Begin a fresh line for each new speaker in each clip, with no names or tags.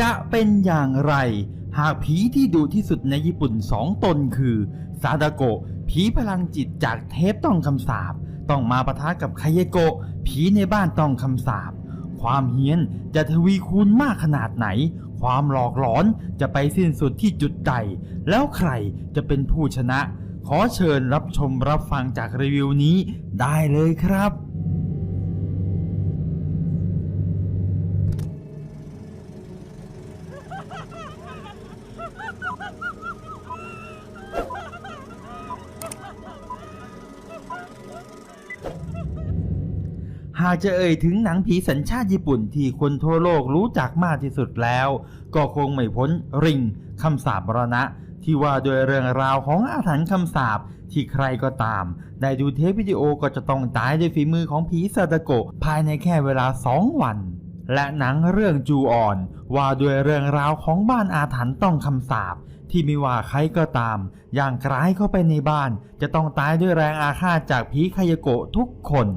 จะเป็นอย่างไร หากผีที่ดุที่สุดในญี่ปุ่นสองตนคือ ซาดาโกะผีพลังจิตจากเทพต้องคำสาปต้องมาปะทะกับคายโกะผีในบ้านต้องคำสาปความเฮี้ยนจะทวีคูณมากขนาดไหน ความหลอกหลอนจะไปสิ้นสุดที่จุดใด แล้วใครจะเป็นผู้ชนะ ขอเชิญรับชมรับฟังจากรีวิวนี้ได้เลยครับ หากจะเอ่ยถึงหนังผีสัญชาติญี่ปุ่นที่คนทั่วโลกรู้จักมากที่สุดแล้ว ก็คงไม่พ้นริงคำสาปมรณะ ที่ว่าโดยเรื่องราวของอาถรรพ์คำสาปที่ใครก็ตาม ได้ดูเทปวิดีโอก็จะต้องตายด้วยฝีมือของผีซาตาโกะภายในแค่เวลา 2 วัน และหนังเรื่องจูออน ว่าด้วยเรื่องราวของบ้านอาถรรพ์ต้องคำสาปที่ไม่ว่าใครก็ตาม อย่างกลายเข้าไปในบ้าน จะต้องตายด้วยแรงอาฆาตจากผีคายโกะทุกคน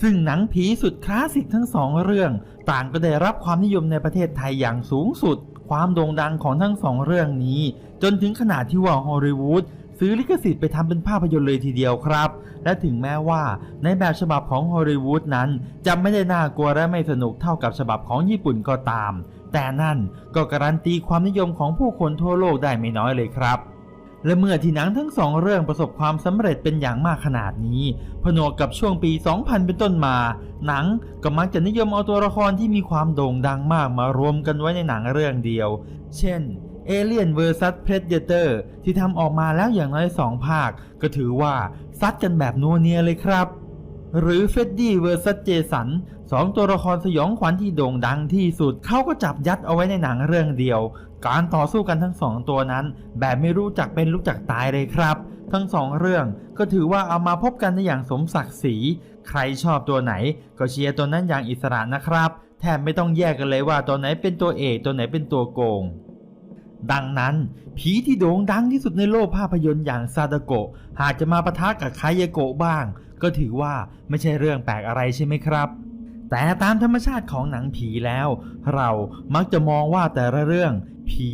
ซึ่งหนังผีสุดคลาสสิกทั้งสองเรื่อง ต่างก็ได้รับความนิยมในประเทศไทยอย่างสูงสุด ความโด่งดังของทั้งสองเรื่องนี้ จนถึงขนาดที่ว่าฮอลลีวูดซื้อลิขสิทธิ์ไปทำเป็นภาพยนตร์เลยทีเดียวครับ และถึงแม้ว่าในแบบฉบับของฮอลลีวูดนั้น จะไม่ได้น่ากลัวและไม่สนุกเท่ากับฉบับของญี่ปุ่นก็ตาม แต่นั่นก็การันตีความนิยมของผู้คนทั่วโลกได้ไม่น้อยเลยครับ และเมื่อที่หนังทั้งสองเรื่องประสบความสำเร็จเป็นอย่างมากขนาดนี้ ผนวกกับช่วงปี 2000 เป็นต้นมา หนังก็มักจะนิยมเอาตัวละครที่มีความโด่งดังมากมารวมกันไว้ในหนังเรื่องเดียว เช่น Alien vs Predator ที่ทำออกมาแล้วอย่างน้อย2ภาค ก็ถือว่าซัดกันแบบนัวเนียเลยครับ หรือเฟดดี้เวอร์ซัสเจสันสองตัวละครสยองขวัญที่โด่งดังที่สุด เขาก็จับยัดเอาไว้ในหนังเรื่องเดียว การต่อสู้กันทั้งสองตัวนั้น แบบไม่รู้จักเป็นรู้จักตายเลยครับ ทั้งสองเรื่องก็ถือว่าเอามาพบกันในอย่างสมศักดิ์ศรี ใครชอบตัวไหน ก็เชียร์ตัวนั้นอย่างอิสระนะครับ แทบไม่ต้องแยกกันเลยว่าตัวไหนเป็นตัวเอกตัวไหนเป็นตัวโกงดังนั้น ผีที่โด่งดังที่สุดในโลกภาพยนตร์อย่างซาดโกะหากจะมาปะทะกับคายโกะบ้าง ก็ถือว่าไม่ใช่เรื่องแปลกอะไรใช่ไหมครับ แต่ตามธรรมชาติของหนังผีแล้ว เรามักจะมองว่าแต่ละเรื่อง ผี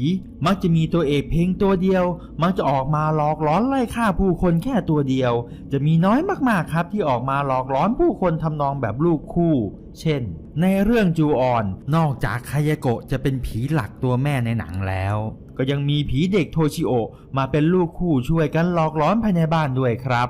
มักจะมีตัวเอกเพียงตัวเดียว มักจะออกมาหลอกหลอนไล่ฆ่าผู้คนแค่ตัวเดียว จะมีน้อยมากๆครับที่ออกมาหลอกหลอนผู้คนทำนองแบบลูกคู่ เช่น ในเรื่องจูออน นอกจากคายโกะจะเป็นผีหลักตัวแม่ในหนังแล้ว ก็ยังมีผีเด็กโทชิโอมาเป็นลูกคู่ช่วยกันหลอกหลอนภายในบ้านด้วยครับ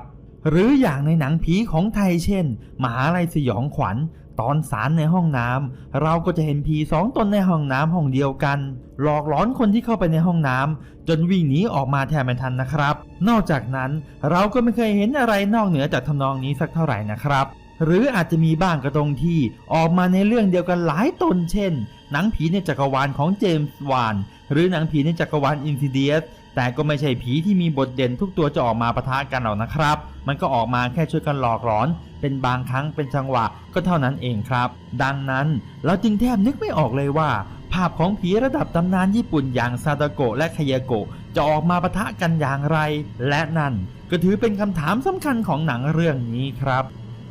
หรืออย่างในหนังผีของไทยเช่น มหาลัยสยองขวัญ ตอนสารในห้องน้ำเราก็จะเห็นผีสองตนในห้องน้ำห้องเดียวกัน หลอกหลอนคนที่เข้าไปในห้องน้ำจนวิ่งหนีออกมาแทบไม่ทันนะครับ นอกจากนั้นเราก็ไม่เคยเห็นอะไรนอกเหนือจากทำนองนี้สักเท่าไหร่นะครับ หรืออาจจะมีบ้างกระตรงที่ออกมาในเรื่องเดียวกันหลายตนเช่น หนังผีในจักรวาลของเจมส์วานหรือหนังผีในจักรวาลอินซิเดียส แต่ก็ไม่ใช่ผีที่มีบทเด่นทุกตัวจะออกมาปะทะกันหรอกนะครับ มันก็ออกมาแค่ช่วยกันหลอกหลอน เป็นบางครั้งเป็นจังหวะก็เท่านั้นเองครับ ดังนั้นเราจึงแทบนึกไม่ออกเลยว่า ภาพของผีระดับตำนานญี่ปุ่นอย่างซาดาโกะและคายโกะจะออกมาปะทะกันอย่างไร และนั่นก็ถือเป็นคำถามสำคัญของหนังเรื่องนี้ครับ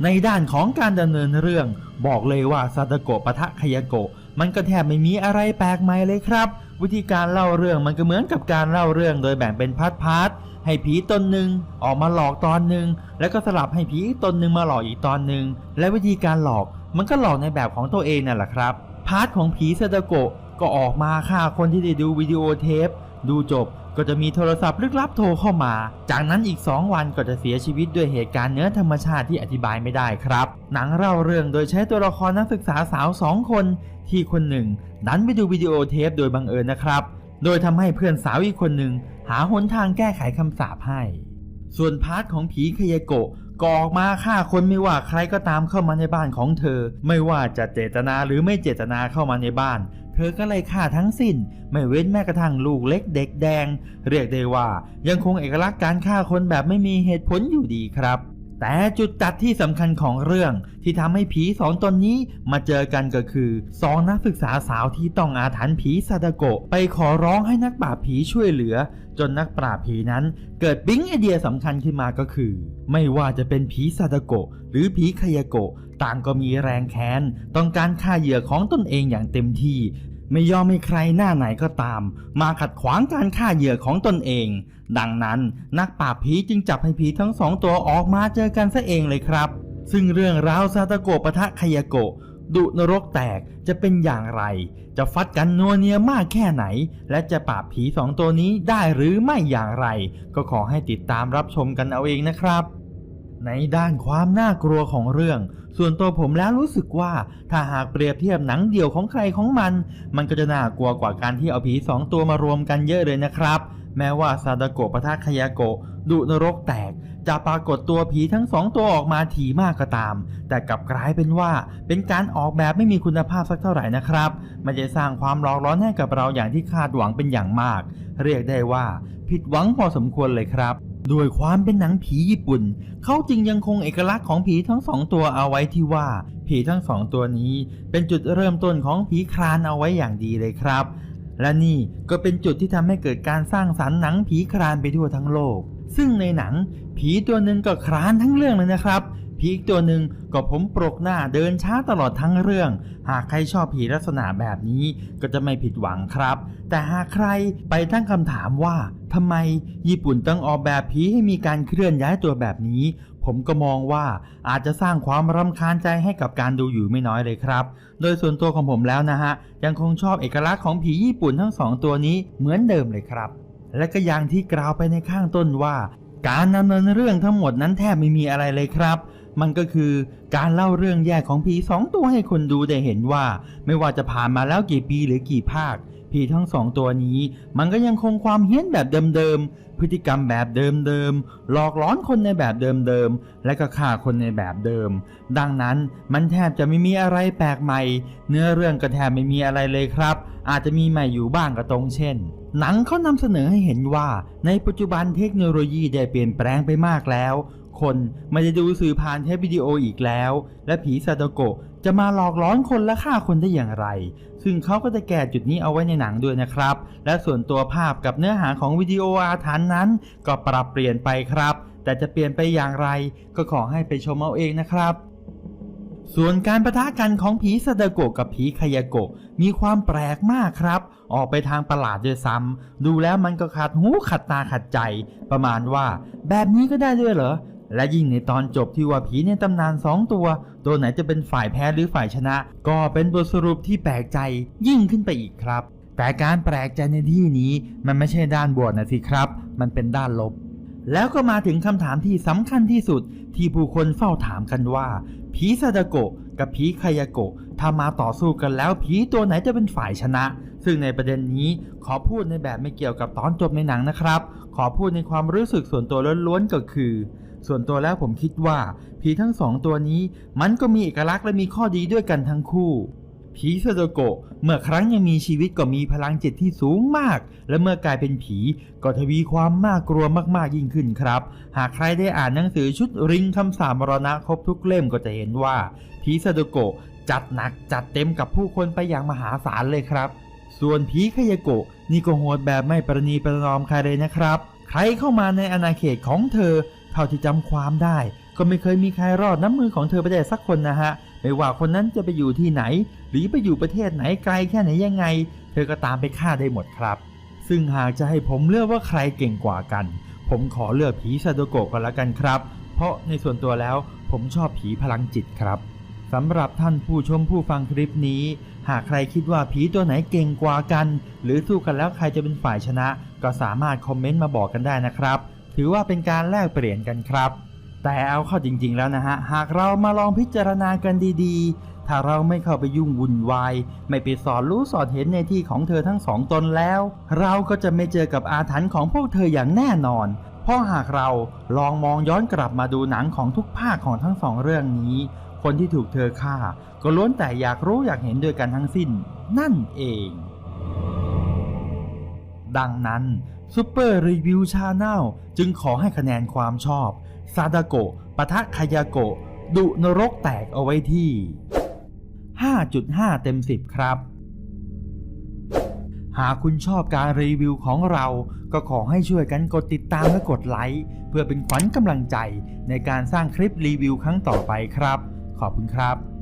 ในด้านของการดำเนินเรื่อง บอกเลยว่าซาตโกะปะทะคายโกะมันก็แทบไม่มีอะไรแปลกใหม่เลยครับ วิธีการเล่าเรื่องมันก็เหมือนกับการเล่าเรื่องโดยแบ่งเป็นพาร์ทพาร์ทให้ผีตนหนึ่งออกมาหลอกตอนหนึ่งแล้วก็สลับให้ผีอีกตนหนึ่งมาหลอกอีกตอนหนึ่งและวิธีการหลอกมันก็หลอกในแบบของตัวเองนั่นแหละครับพาร์ทของผีเซตโกะก็ออกมาฆ่าคนที่ได้ดูวิดีโอเทป ดูจบ ก็จะมีโทรศัพท์ลึกลับโทรเข้ามา จากนั้นอีก 2 วันก็จะเสียชีวิตด้วยเหตุการณ์เนื้อธรรมชาติที่อธิบายไม่ได้ครับ หนังเล่าเรื่องโดยใช้ตัวละครนักศึกษาสาวสองคน ที่คนหนึ่งดันไปดูวิดีโอเทปโดยบังเอิญนะครับ โดยทำให้เพื่อนสาวอีกคนหนึ่งหาหนทางแก้ไขคำสาปให้ ส่วนพาร์ทของผีคยโกะก็ออกมาฆ่าคนไม่ว่าใครก็ตามเข้ามาในบ้านของเธอ ไม่ว่าจะเจตนาหรือไม่เจตนาเข้ามาในบ้าน เธอก็เลยฆ่าทั้งสิ้น ไม่เว้นแม้กระทั่งลูกเล็กเด็กแดง เรียกได้ว่ายังคงเอกลักษณ์การฆ่าคนแบบไม่มีเหตุผลอยู่ดีครับแต่จุดตัดที่สำคัญของเรื่องที่ทำให้ผีสองตนนี้มาเจอกันก็คือสองนักศึกษาสาวที่ต้องอาถรรพ์ผีซาดโกะไปขอร้องให้นักปราบผีช่วยเหลือ จนนักปราบผีนั้นเกิดปิ๊งไอเดียสำคัญขึ้นมาก็คือ ไม่ว่าจะเป็นผีซาตโกะหรือผีคายโกะต่างก็มีแรงแค้น ต้องการฆ่าเหยื่อของตนเองอย่างเต็มที่ ไม่ยอมให้ใครหน้าไหนก็ตาม มาขัดขวางการฆ่าเหยื่อของตนเอง ดังนั้นนักปราบผีจึงจับให้ผีทั้งสองตัวออกมาเจอกันซะเองเลยครับ ซึ่งเรื่องราวซาตโกะปะทะคายโกะ ดุนรกแตกจะเป็นอย่างไร จะฟัดกันนัวเนียมากแค่ไหน และจะปราบผีสองตัวนี้ได้หรือไม่อย่างไร ก็ขอให้ติดตามรับชมกันเอาเองนะครับ ในด้านความน่ากลัวของเรื่อง ส่วนตัวผมแล้วรู้สึกว่า ถ้าหากเปรียบเทียบหนังเดี่ยวของใครของมัน มันก็จะน่ากลัวกว่าการที่เอาผีสองตัวมารวมกันเยอะเลยนะครับ แม้ว่าซาดาโกะปะทะคายาโกะดุนรกแตก จะปรากฏตัวผีทั้งสองตัวออกมาถี่มากก็ตาม แต่กลับกลายเป็นว่า เป็นการออกแบบไม่มีคุณภาพสักเท่าไหร่นะครับ มันจะสร้างความร้อนร้อนให้กับเราอย่างที่คาดหวังเป็นอย่างมาก เรียกได้ว่า ผิดหวังพอสมควรเลยครับด้วยความเป็นหนังผีญี่ปุ่น เขาจึงยังคงเอกลักษณ์ของผีทั้งสองตัวเอาไว้ที่ว่า ผีทั้งสองตัวนี้ เป็นจุดเริ่มต้นของผีคลานเอาไว้อย่างดีเลยครับ และนี่ก็เป็นจุดที่ทำให้เกิดการสร้างสรรค์หนังผีคลานไปทั่วทั้งโลก ซึ่งในหนังผีตัวหนึ่งก็คลานทั้งเรื่องเลยนะครับ ผีอีกตัวหนึ่งก็ผมปรกหน้าเดินช้าตลอดทั้งเรื่อง หากใครชอบผีลักษณะแบบนี้ก็จะไม่ผิดหวังครับ แต่หากใครไปตั้งคำถามว่าทำไมญี่ปุ่นต้องออกแบบผีให้มีการเคลื่อนย้ายตัวแบบนี้ ผมก็มองว่าอาจจะสร้างความรำคาญใจให้กับการดูอยู่ไม่น้อยเลยครับ โดยส่วนตัวของผมแล้วนะฮะ ยังคงชอบเอกลักษณ์ของผีญี่ปุ่นทั้งสองตัวนี้เหมือนเดิมเลยครับ และก็อย่างที่กล่าวไปในข้างต้นว่า การดำเนินเรื่องทั้งหมดนั้นแทบไม่มีอะไรเลยครับ มันก็คือการเล่าเรื่องแยกของผีสองตัวให้คนดูได้เห็นว่า ไม่ว่าจะผ่านมาแล้วกี่ปีหรือกี่ภาค ทั้งสองตัวนี้ มันก็ยังคงความเฮี้ยนแบบเดิมๆ พฤติกรรมแบบเดิมๆ หลอกล้อนคนในแบบเดิมๆ และก็ฆ่าคนในแบบเดิม ดังนั้นมันแทบจะไม่มีอะไรแปลกใหม่ เนื้อเรื่องก็แทบไม่มีอะไรเลยครับ อาจจะมีใหม่อยู่บ้างก็ตรงเช่นหนังเขานำเสนอให้เห็นว่าในปัจจุบันเทคโนโลยีได้เปลี่ยนแปลงไปมากแล้ว คนม่ได้ดูสื่อผ่านเทปวิดีโออีกแล้ว และผีซาโตโกะจะมาหลอกล้อนคนและฆ่าคนได้อย่างไร ซึ่งเขาก็จะแก้จุดนี้เอาไว้ในหนังด้วยนะครับ และส่วนตัวภาพกับเนื้อหาของวิดีโออาถรรพ์นั้น ก็ปรับเปลี่ยนไปครับ แต่จะเปลี่ยนไปอย่างไร ก็ขอให้ไปชมเอาเองนะครับส่วนการประทะกันของผีซาดโกะกับผีคายโกะมีความแปลกมากครับ ออกไปทางประหลาดด้วยซ้ำดูแล้วมันก็ขัดหูขัดตาขัดใจ ประมาณว่า แบบนี้ก็ได้ด้วยเหรอ และยิ่งในตอนจบที่ว่าผีในตำนานสองตัว ตัวไหนจะเป็นฝ่ายแพ้หรือฝ่ายชนะ ก็เป็นบทสรุปที่แปลกใจยิ่งขึ้นไปอีกครับ แต่การแปลกใจในที่นี้มันไม่ใช่ด้านบวกนะสิครับ มันเป็นด้านลบ แล้วก็มาถึงคำถามที่สำคัญที่สุดที่ผู้คนเฝ้าถามกันว่าผีซาดโกะกับผีคายาโกะถ้ามาต่อสู้กันแล้วผีตัวไหนจะเป็นฝ่ายชนะ ซึ่งในประเด็นนี้ขอพูดในแบบไม่เกี่ยวกับตอนจบในหนังนะครับ ขอพูดในความรู้สึกส่วนตัวล้วนๆก็คือ ส่วนตัวแล้วผมคิดว่าผีทั้งสองตัวนี้มันก็มีเอกลักษณ์และมีข้อดีด้วยกันทั้งคู่ผีซาโดโกะเมื่อครั้งยังมีชีวิตก็มีพลังจิตที่สูงมาก และเมื่อกลายเป็นผีก็ทวีความน่ากลัวมากๆยิ่งขึ้นครับ หากใครได้อ่านหนังสือชุดริงคำสาปมรณะครบทุกเล่มก็จะเห็นว่าผีซาโดโกะจัดหนักจัดเต็มกับผู้คนไปอย่างมหาศาลเลยครับ ส่วนผีคายโกะนี่ก็โหดแบบไม่ประนีประนอมใครเลยนะครับ ใครเข้ามาในอาณาเขตของเธอ เท่าที่จำความได้ ก็ไม่เคยมีใครรอดน้ำมือของเธอไปได้สักคนนะฮะ ไม่ว่าคนนั้นจะไปอยู่ที่ไหน หรือไปอยู่ประเทศไหนไกลแค่ไหนยังไง เธอก็ตามไปฆ่าได้หมดครับ ซึ่งหากจะให้ผมเลือกว่าใครเก่งกว่ากัน ผมขอเลือกผีซาโดโกะกันละกันครับ เพราะในส่วนตัวแล้วผมชอบผีพลังจิตครับสำหรับท่านผู้ชมผู้ฟังคลิปนี้ หากใครคิดว่าผีตัวไหนเก่งกว่ากัน หรือสู้กันแล้วใครจะเป็นฝ่ายชนะ ก็สามารถคอมเมนต์มาบอกกันได้นะครับ ถือว่าเป็นการแลกเปลี่ยนกันครับ แต่เอาเข้าจริง ๆ แล้วนะฮะ หากเรามาลองพิจารณากันดีๆ ถ้าเราไม่เข้าไปยุ่งวุ่นวาย ไม่ไปสอนรู้สอนเห็นในที่ของเธอทั้งสองตนแล้ว เราก็จะไม่เจอกับอาถรรพ์ของพวกเธออย่างแน่นอน เพราะหากเราลองมองย้อนกลับมาดูหนังของทุกภาคของทั้งสองเรื่องนี้ คนที่ถูกเธอฆ่า ก็ล้วนแต่อยากรู้อยากเห็นด้วยกันทั้งสิ้น นั่นเองดังนั้น ซูเปอร์รีวิวชาแนลจึงขอให้คะแนนความชอบ ซาดาโกะปะทะคายาโกะ ดุนรกแตกเอาไว้ที่ 5.5 เต็ม 10 ครับ หากคุณชอบการรีวิวของเรา ก็ขอให้ช่วยกันกดติดตามและกดไลค์ เพื่อเป็นขวัญกำลังใจในการสร้างคลิปรีวิวครั้งต่อไปครับ ขอบคุณครับ